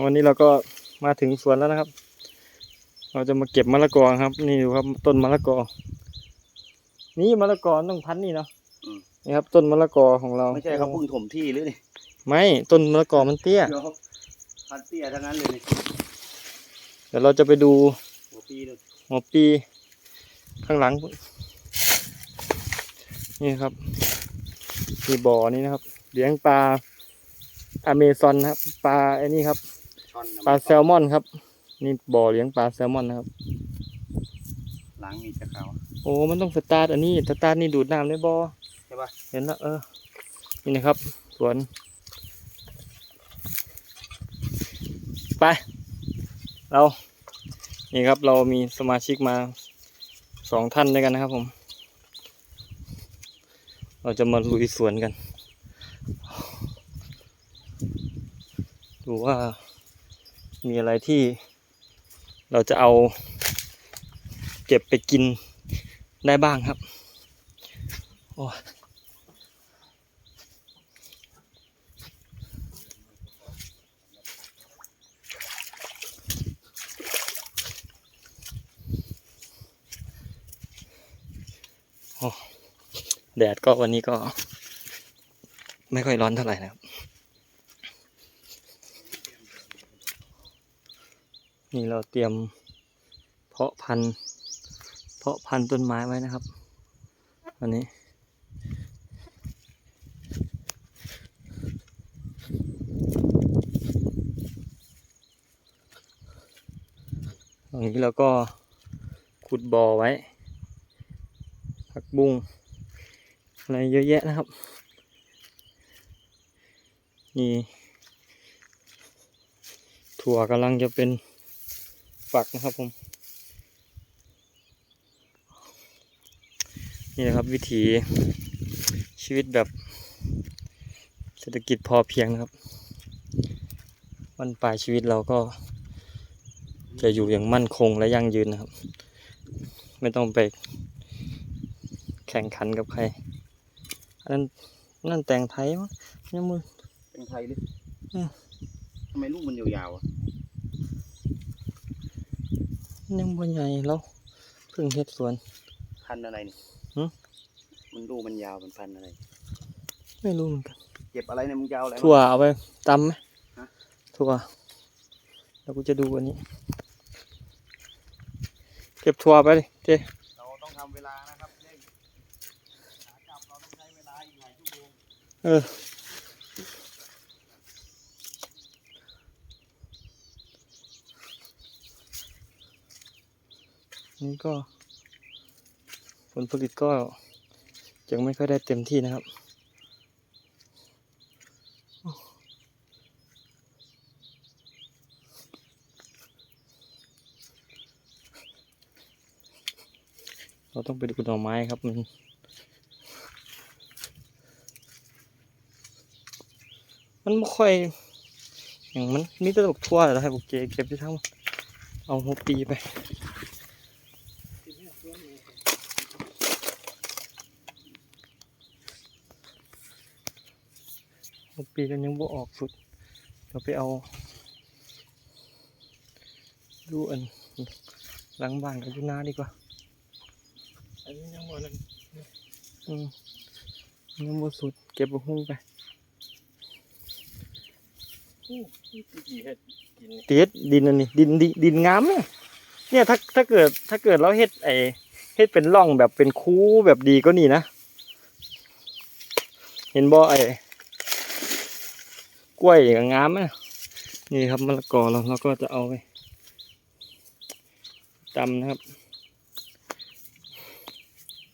วันนี้เราก็มาถึงสวนแล้วนะครับ เราจะมาเก็บมะละกอครับ นี่ดูครับ ต้นมะละกอ นี่มะละกอต้องพันธุ์นี่เนาะอืมนี่ครับ ต้นมะละกอของเราไม่ใช่เขาเพิ่งถมที่หรือนี่ไม่ต้นมะละกอมันเตี้ยเดี๋ยวพันเตี้ยทั้งนั้นเลยนี่เดี๋ยวเราจะไปดูหัวปีเลยหัวปีข้างหลัง นี่ครับมีบ่อนี้นะครับ เลี้ยงปลาอเมซอนนะครับ ปลาไอ้นี่ครับ ช่อนปลาแซลมอนครับ นี่บ่อเลี้ยงปลาแซลมอนนะครับ หลังมีจะขาวโอ้มันต้องสตาร์ทอันนี้สตาร์ทนี่ดูดน้ำได้บ่ใช่ปะเห็นแล้วเออ นี่นะครับสวน ไป เรา นี่ครับเรามีสมาชิกมาสองท่านด้วยกันนะครับผม เราจะมาลุยสวนกัน ดูว่า มีอะไรที่เราจะเอาเก็บไปกินได้บ้างครับโอ้แดดก็วันนี้ก็ไม่ค่อยร้อนเท่าไหร่นะครับ นี่เราเตรียมเพาะพันธุ์ เพาะพันธุ์ต้นไม้ไว้นะครับวันนี้ ตรงนี้เราก็ขุดบ่อไว้ผักบุ้งอะไรเยอะแยะนะครับ นี่ถั่วกำลังจะเป็น ฝักนะครับผม นี่นะครับวิถีชีวิตแบบเศรษฐกิจพอเพียงนะครับวันปลายชีวิตเราก็จะอยู่อย่างมั่นคงและยั่งยืนนะครับ ไม่ต้องไปแข่งขันกับใคร อันนั้นนั่นแต่งไทยมั้งยังมือเป็นไทยหรืออืมทำไมลูกมันยาวๆอะ ยังบ่ใหญ่แล้วเพิ่งเฮ็ดสวน พันธุ์อะไรนี่หึ มันลูกมันยาวเป็นพันธุ์อะไร ไม่รู้เหมือนกันเก็บอะไรเนี่ยมึงยาวอะไรถั่วเอาไปตำไหมฮะถั่วแล้วกูจะดูอันนี้ เก็บถั่วไปดิเจเราต้องทำเวลานะครับเร่งขากลับเราต้องใช้เวลาอีกหลายชั่วโมงเออ นี่ก็ ผลผลิตก็ยังไม่ค่อยได้เต็มที่นะครับเราต้องไปดูหน่อไม้ครับมันมันไม่ค่อย อย่างมันมีแต่ดอกทั่วแล้วให้พวกเกเก็บไปทั้งเอาหัวปีไป หัวปีกันยังบ่ออกสุดเราไปเอา ดูอันหลังบ้านกับยูนาดีกว่า อันนี้ยังบ่นั่นอืมยังบ่สุด เก็บบุหุ้งไปกี่เห็ดกินนี่เตียดดินอันนี้ดินดินดินงามเนี่ยเนี่ยถ้าถ้าเกิดถ้าเกิดเราเฮ็ดไอเฮ็ดเป็นร่องแบบเป็นคูแบบดีก็นี่นะ เห็นบ่ไอ กล้วยอย่างงามอะนี่ครับมะละกอเราเราก็จะเอาไปตำนะครับ